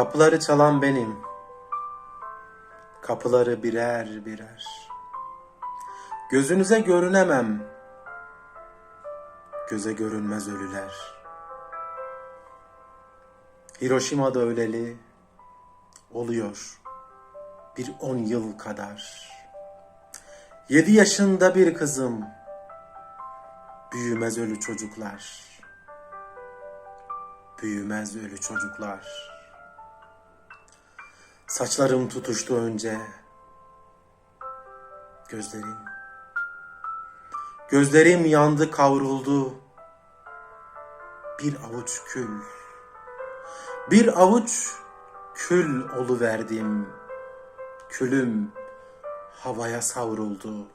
Kapıları çalan benim. Kapıları birer birer. Gözünüze görünemem. Göze görünmez ölüler. Hiroşima'da öleli oluyor bir on yıl kadar. Yedi yaşında bir kızım. Büyümez ölü çocuklar. Büyümez ölü çocuklar. Saçlarım tutuştu önce. Gözlerim. Gözlerim yandı kavruldu. Bir avuç kül. Bir avuç kül oluverdim. Külüm havaya savruldu.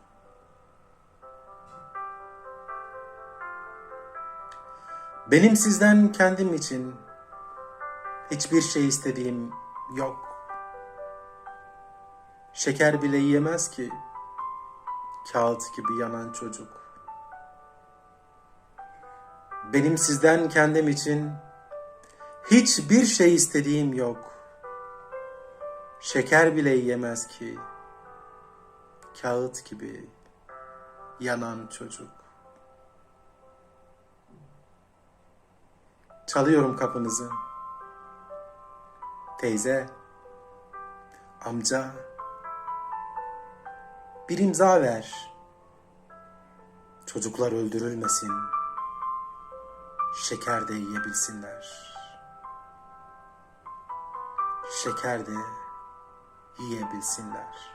Benim sizden kendim için hiçbir şey istediğim yok. Şeker bile yiyemez ki kağıt gibi yanan çocuk. Benim sizden kendim için hiçbir şey istediğim yok. Şeker bile yiyemez ki kağıt gibi yanan çocuk. Çalıyorum kapınızı. Teyze, amca, bir imza ver. Çocuklar öldürülmesin. Şeker de yiyebilsinler. Şeker de yiyebilsinler.